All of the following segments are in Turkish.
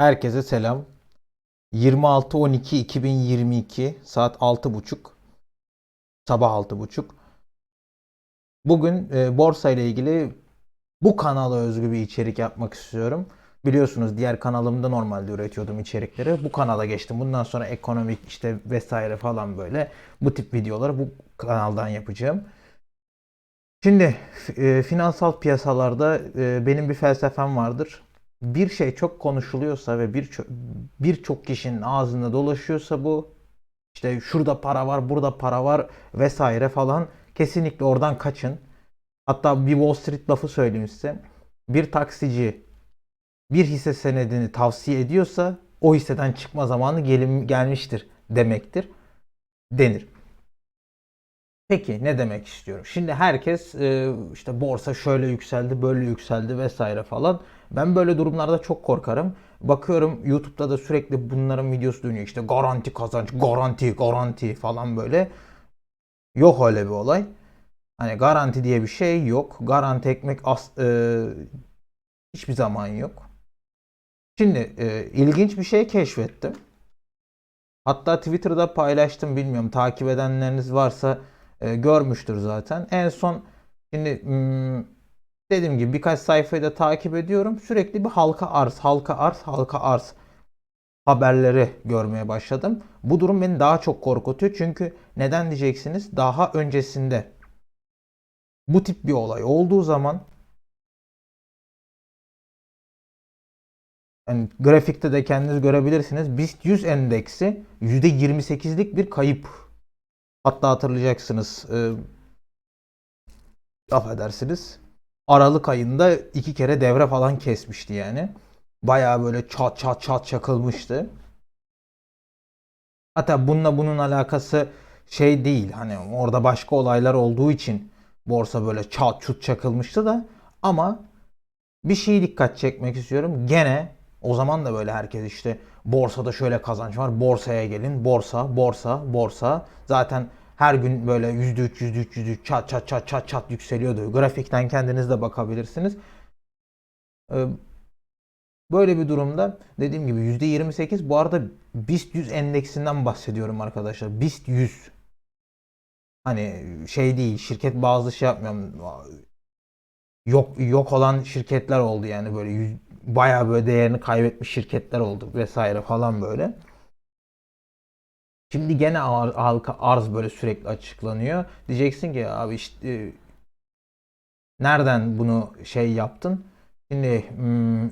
Herkese selam. 26.12.2022 saat 6.30 sabah 6.30 Bugün e, borsa ile ilgili bu kanala özgü bir içerik yapmak istiyorum. Biliyorsunuz diğer kanalımda normalde üretiyordum içerikleri. Bu kanala geçtim. Bundan sonra ekonomik işte vesaire falan böyle bu tip videoları bu kanaldan yapacağım. Şimdi e, finansal piyasalarda e, benim bir felsefem vardır. Bir şey çok konuşuluyorsa ve birçok birçok kişinin ağzında dolaşıyorsa bu işte şurada para var, burada para var vesaire falan kesinlikle oradan kaçın. Hatta bir Wall Street lafı söyleyeyim size. Bir taksici bir hisse senedini tavsiye ediyorsa o hisseden çıkma zamanı gelim, gelmiştir demektir denir. Peki ne demek istiyorum? Şimdi herkes e, işte borsa şöyle yükseldi, böyle yükseldi vesaire falan. Ben böyle durumlarda çok korkarım. Bakıyorum YouTube'da da sürekli bunların videosu dönüyor. İşte garanti kazanç, garanti, garanti falan böyle. Yok öyle bir olay. Hani garanti diye bir şey yok. Garanti ekmek as, e, hiçbir zaman yok. Şimdi e, ilginç bir şey keşfettim. Hatta Twitter'da paylaştım bilmiyorum takip edenleriniz varsa e, görmüştür zaten. En son şimdi hmm, dediğim gibi birkaç sayfayı da takip ediyorum. Sürekli bir halka arz, halka arz, halka arz haberleri görmeye başladım. Bu durum beni daha çok korkutuyor. Çünkü neden diyeceksiniz? Daha öncesinde bu tip bir olay olduğu zaman yani grafikte de kendiniz görebilirsiniz. BIST 100 endeksi %28'lik bir kayıp. Hatta hatırlayacaksınız. E, affedersiniz. Aralık ayında iki kere devre falan kesmişti yani. Bayağı böyle çat çat çat çakılmıştı. Hatta bununla bunun alakası şey değil. Hani orada başka olaylar olduğu için borsa böyle çat çut çakılmıştı da ama bir şeyi dikkat çekmek istiyorum. Gene o zaman da böyle herkes işte borsada şöyle kazanç var. Borsaya gelin. Borsa, borsa, borsa. Zaten her gün böyle %3, %3, %3 çat çat çat çat çat yükseliyordu. Grafikten kendiniz de bakabilirsiniz. Ee, Böyle bir durumda dediğim gibi %28 bu arada BIST 100 endeksinden bahsediyorum arkadaşlar. BIST 100 hani şey değil şirket bazı şey yapmıyorum yok yok olan şirketler oldu yani böyle bayağı böyle değerini kaybetmiş şirketler oldu vesaire falan böyle. Şimdi gene halka arz böyle sürekli açıklanıyor. Diyeceksin ki abi işte e, nereden bunu şey yaptın? Şimdi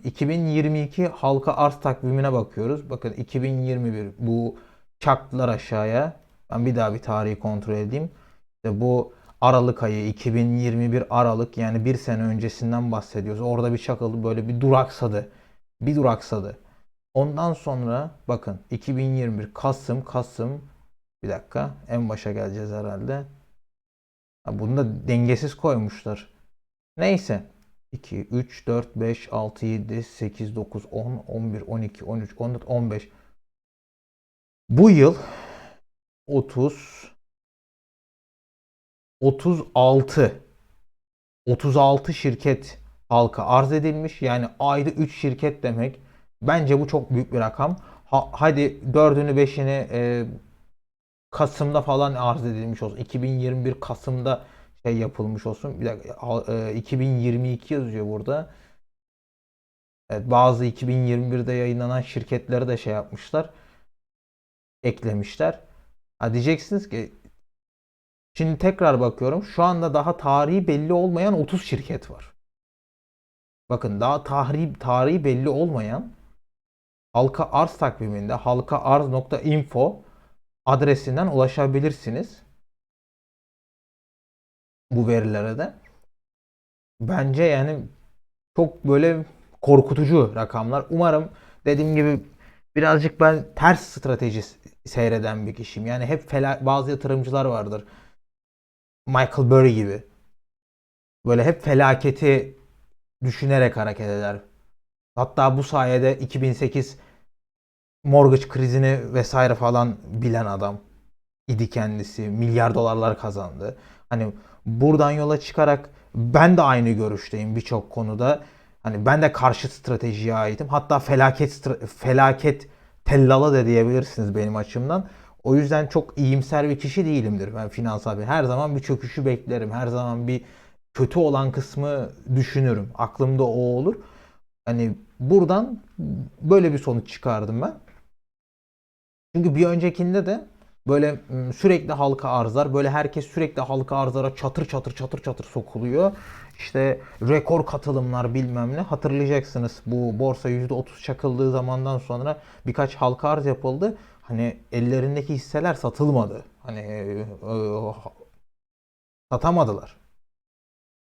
2022 hmm, halka arz takvimine bakıyoruz. Bakın 2021 bu çaktılar aşağıya. Ben bir daha bir tarihi kontrol edeyim. İşte bu Aralık ayı 2021 Aralık yani bir sene öncesinden bahsediyoruz. Orada bir çakıldı böyle bir duraksadı. Bir duraksadı. Ondan sonra bakın 2021 Kasım Kasım bir dakika en başa geleceğiz herhalde. Bunu da dengesiz koymuşlar. Neyse 2, 3, 4, 5, 6, 7, 8, 9, 10, 11, 12, 13, 14, 15. Bu yıl 30, 36, 36 şirket halka arz edilmiş. Yani ayda 3 şirket demek. Bence bu çok büyük bir rakam. Ha, hadi 4'ünü 5'ini e, Kasım'da falan arz edilmiş olsun. 2021 Kasım'da şey yapılmış olsun. Bir dakika 2022 e, yazıyor burada. Evet, bazı 2021'de yayınlanan şirketleri de şey yapmışlar. Eklemişler. Ha diyeceksiniz ki şimdi tekrar bakıyorum. Şu anda daha tarihi belli olmayan 30 şirket var. Bakın daha tarihi, tarihi belli olmayan halka arz takviminde halkaarz.info adresinden ulaşabilirsiniz bu verilere de. Bence yani çok böyle korkutucu rakamlar. Umarım dediğim gibi birazcık ben ters strateji seyreden bir kişiyim. Yani hep fela- bazı yatırımcılar vardır. Michael Burry gibi. Böyle hep felaketi düşünerek hareket eder. Hatta bu sayede 2008 mortgage krizini vesaire falan bilen adam idi kendisi. Milyar dolarlar kazandı. Hani buradan yola çıkarak ben de aynı görüşteyim birçok konuda. Hani ben de karşı stratejiye aitim. Hatta felaket felaket tellala da diyebilirsiniz benim açımdan. O yüzden çok iyimser bir kişi değilimdir ben finansal. Her zaman bir çöküşü beklerim. Her zaman bir kötü olan kısmı düşünürüm. Aklımda o olur. Hani buradan böyle bir sonuç çıkardım ben. Çünkü bir öncekinde de böyle sürekli halka arzlar, böyle herkes sürekli halka arzlara çatır çatır çatır çatır sokuluyor. İşte rekor katılımlar bilmem ne. Hatırlayacaksınız bu borsa %30 çakıldığı zamandan sonra birkaç halka arz yapıldı. Hani ellerindeki hisseler satılmadı. Hani e, satamadılar.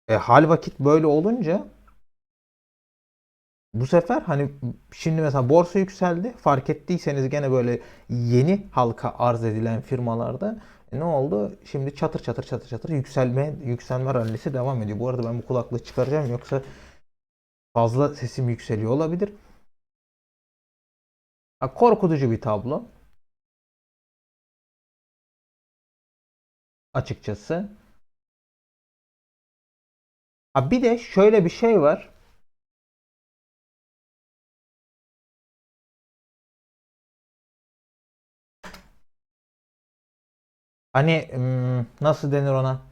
E, hal vakit böyle olunca bu sefer hani şimdi mesela borsa yükseldi. Fark ettiyseniz gene böyle yeni halka arz edilen firmalarda e, ne oldu? Şimdi çatır çatır çatır çatır yükselme yükselme rallisi devam ediyor. Bu arada ben bu kulaklığı çıkaracağım yoksa fazla sesim yükseliyor olabilir. Ha, korkutucu bir tablo. Açıkçası. Ha, bir de şöyle bir şey var. Hani nasıl denir ona?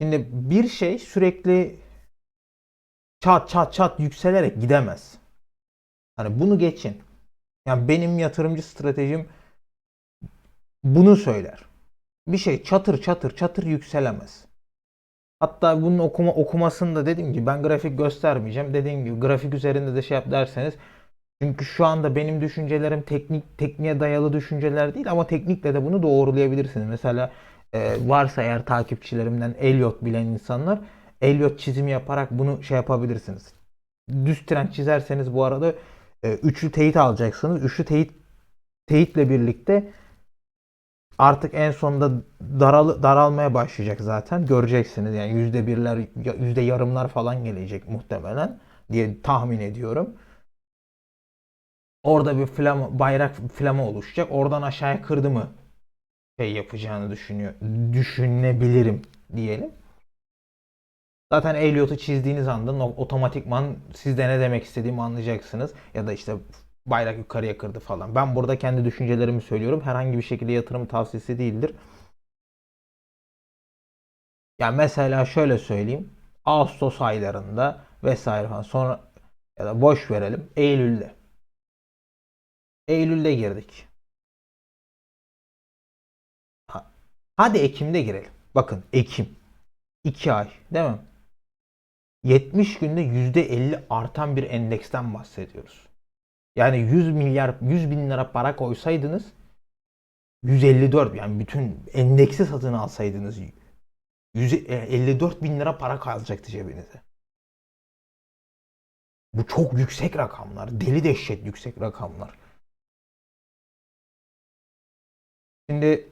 Şimdi bir şey sürekli çat çat çat yükselerek gidemez. Hani bunu geçin. Yani benim yatırımcı stratejim bunu söyler. Bir şey çatır çatır çatır yükselemez. Hatta bunun okuma okumasını da dediğim gibi ben grafik göstermeyeceğim. Dediğim gibi grafik üzerinde de şey yap derseniz çünkü şu anda benim düşüncelerim teknik tekniğe dayalı düşünceler değil ama teknikle de bunu doğrulayabilirsiniz. Mesela e, varsa eğer takipçilerimden Elliot bilen insanlar Elliot çizimi yaparak bunu şey yapabilirsiniz. Düz trend çizerseniz bu arada e, üçlü teyit alacaksınız. Üçlü teyit teyitle birlikte artık en sonunda daral, daralmaya başlayacak zaten. Göreceksiniz yani yüzde birler, yüzde yarımlar falan gelecek muhtemelen diye tahmin ediyorum. Orada bir flama, bayrak flama oluşacak. Oradan aşağıya kırdı mı şey yapacağını düşünüyor. Düşünebilirim diyelim. Zaten Elliot'u çizdiğiniz anda otomatikman siz de ne demek istediğimi anlayacaksınız. Ya da işte bayrak yukarıya kırdı falan. Ben burada kendi düşüncelerimi söylüyorum. Herhangi bir şekilde yatırım tavsiyesi değildir. Ya mesela şöyle söyleyeyim. Ağustos aylarında vesaire falan sonra ya da boş verelim. Eylül'de. Eylül'de girdik. Ha- Hadi Ekim'de girelim. Bakın Ekim. 2 ay değil mi? 70 günde %50 artan bir endeksten bahsediyoruz. Yani 100 milyar 100 bin lira para koysaydınız 154 yani bütün endeksi satın alsaydınız 154 bin lira para kalacaktı cebinize. Bu çok yüksek rakamlar. Deli dehşet yüksek rakamlar. Şimdi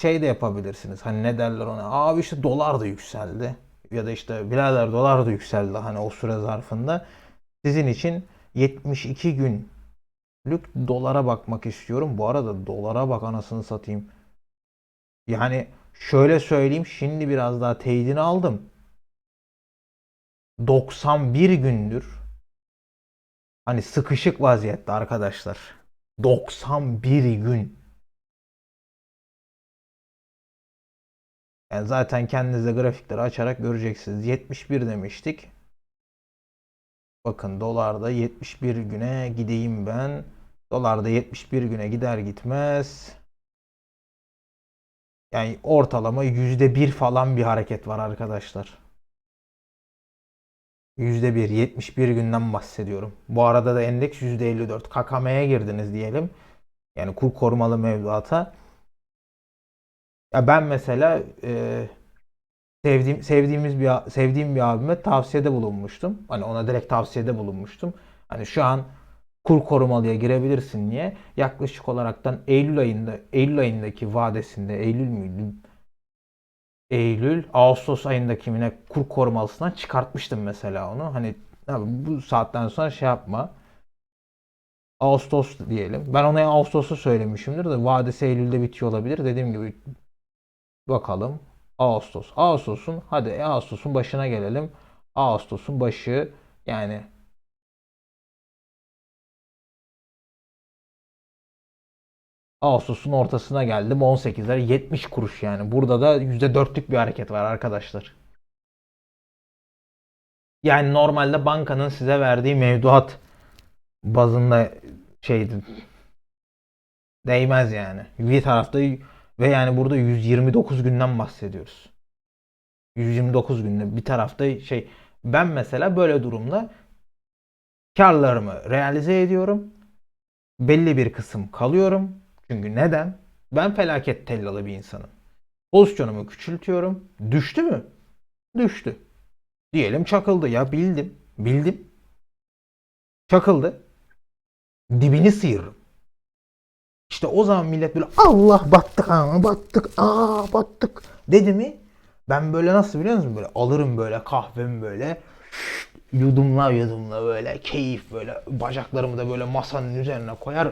şey de yapabilirsiniz. Hani ne derler ona? Abi işte dolar da yükseldi. Ya da işte birader dolar da yükseldi hani o süre zarfında. Sizin için 72 günlük dolara bakmak istiyorum. Bu arada dolara bak anasını satayım. Yani şöyle söyleyeyim şimdi biraz daha teyidini aldım. 91 gündür hani sıkışık vaziyette arkadaşlar. 91 gün. Yani zaten kendiniz de grafikleri açarak göreceksiniz. 71 demiştik. Bakın dolarda 71 güne gideyim ben. Dolarda 71 güne gider gitmez. Yani ortalama %1 falan bir hareket var arkadaşlar. %1, 71 günden bahsediyorum. Bu arada da endeks %54. KKM'ye girdiniz diyelim. Yani kur korumalı mevduata. Ya ben mesela e, sevdiğim sevdiğimiz bir sevdiğim bir abime tavsiyede bulunmuştum. Hani ona direkt tavsiyede bulunmuştum. Hani şu an kur korumalıya girebilirsin diye yaklaşık olaraktan Eylül ayında Eylül ayındaki vadesinde Eylül müydü? Eylül, Ağustos ayındaki yine kur korumalısından çıkartmıştım mesela onu. Hani abi bu saatten sonra şey yapma. Ağustos diyelim. Ben ona Ağustos'u söylemişimdir de vadesi Eylül'de bitiyor olabilir. Dediğim gibi bakalım. Ağustos. Ağustos'un hadi Ağustos'un başına gelelim. Ağustos'un başı Yani Ağustos'un ortasına geldim 18'ler 70 kuruş yani. Burada da %4'lük bir hareket var arkadaşlar. Yani normalde bankanın size verdiği mevduat bazında şeydi değmez yani. Bir tarafta ve yani burada 129 günden bahsediyoruz. 129 günde bir tarafta şey ben mesela böyle durumda karlarımı realize ediyorum. Belli bir kısım kalıyorum. Çünkü neden? Ben felaket tellalı bir insanım. Pozisyonumu küçültüyorum. Düştü mü? Düştü. Diyelim çakıldı ya bildim. Bildim. Çakıldı. Dibini sıyırırım. İşte o zaman millet böyle Allah battık ama battık aa battık. Dedi mi ben böyle nasıl biliyor musun? Böyle alırım böyle kahvemi böyle yudumla yudumla böyle keyif böyle bacaklarımı da böyle masanın üzerine koyar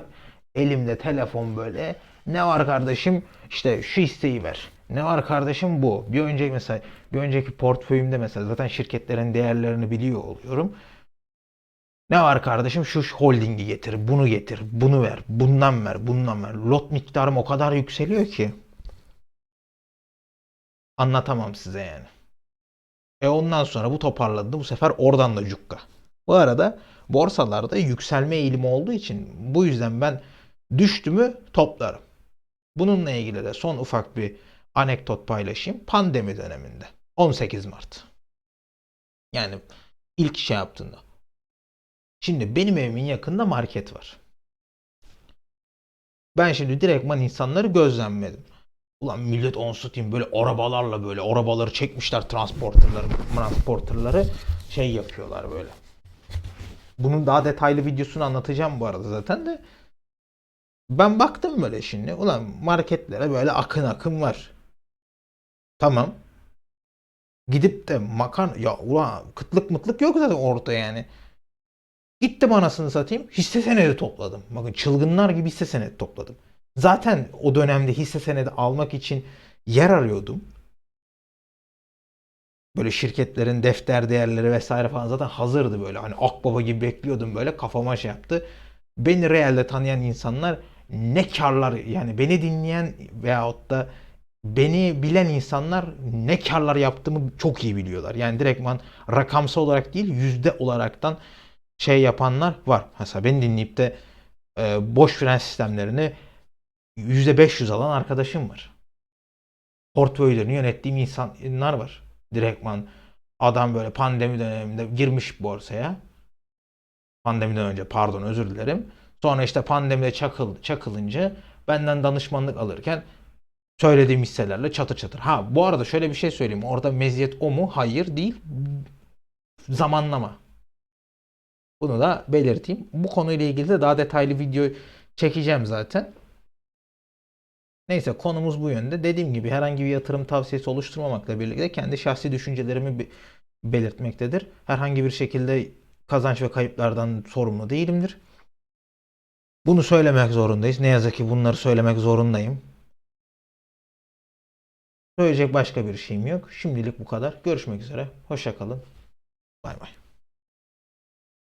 elimde telefon böyle. Ne var kardeşim? İşte şu isteği ver. Ne var kardeşim? Bu. Bir önceki mesela bir önceki portföyümde mesela zaten şirketlerin değerlerini biliyor oluyorum ne var kardeşim şu holdingi getir, bunu getir, bunu ver, bundan ver, bundan ver. Lot miktarım o kadar yükseliyor ki. Anlatamam size yani. E ondan sonra bu toparladı. Bu sefer oradan da cukka. Bu arada borsalarda yükselme eğilimi olduğu için bu yüzden ben düştü mü toplarım. Bununla ilgili de son ufak bir anekdot paylaşayım. Pandemi döneminde. 18 Mart. Yani ilk şey yaptığında. Şimdi benim evimin yakında market var. Ben şimdi direktman insanları gözlemledim. Ulan millet on satayım böyle arabalarla böyle arabaları çekmişler transporterları, transporterları şey yapıyorlar böyle. Bunun daha detaylı videosunu anlatacağım bu arada zaten de. Ben baktım böyle şimdi. Ulan marketlere böyle akın akın var. Tamam. Gidip de makarna ya ulan kıtlık mıtlık yok zaten orada yani. Gittim anasını satayım hisse senedi topladım. Bakın çılgınlar gibi hisse senedi topladım. Zaten o dönemde hisse senedi almak için yer arıyordum. Böyle şirketlerin defter değerleri vesaire falan zaten hazırdı böyle. Hani akbaba gibi bekliyordum böyle kafama şey yaptı. Beni realde tanıyan insanlar ne karlar yani beni dinleyen veyahut da beni bilen insanlar ne karlar yaptığımı çok iyi biliyorlar. Yani direktman rakamsal olarak değil yüzde olaraktan şey yapanlar var. Mesela beni dinleyip de e, boş fren sistemlerini %500 alan arkadaşım var. Portföylerini yönettiğim insanlar var. Direktman adam böyle pandemi döneminde girmiş borsaya. Pandemiden önce pardon özür dilerim. Sonra işte pandemide çakıl, çakılınca benden danışmanlık alırken söylediğim hisselerle çatır çatır. Ha bu arada şöyle bir şey söyleyeyim. Orada meziyet o mu? Hayır değil. Zamanlama. Bunu da belirteyim. Bu konuyla ilgili de daha detaylı video çekeceğim zaten. Neyse konumuz bu yönde. Dediğim gibi herhangi bir yatırım tavsiyesi oluşturmamakla birlikte kendi şahsi düşüncelerimi be- belirtmektedir. Herhangi bir şekilde kazanç ve kayıplardan sorumlu değilimdir. Bunu söylemek zorundayız. Ne yazık ki bunları söylemek zorundayım. Söyleyecek başka bir şeyim yok. Şimdilik bu kadar. Görüşmek üzere. Hoşça kalın. Bay bay.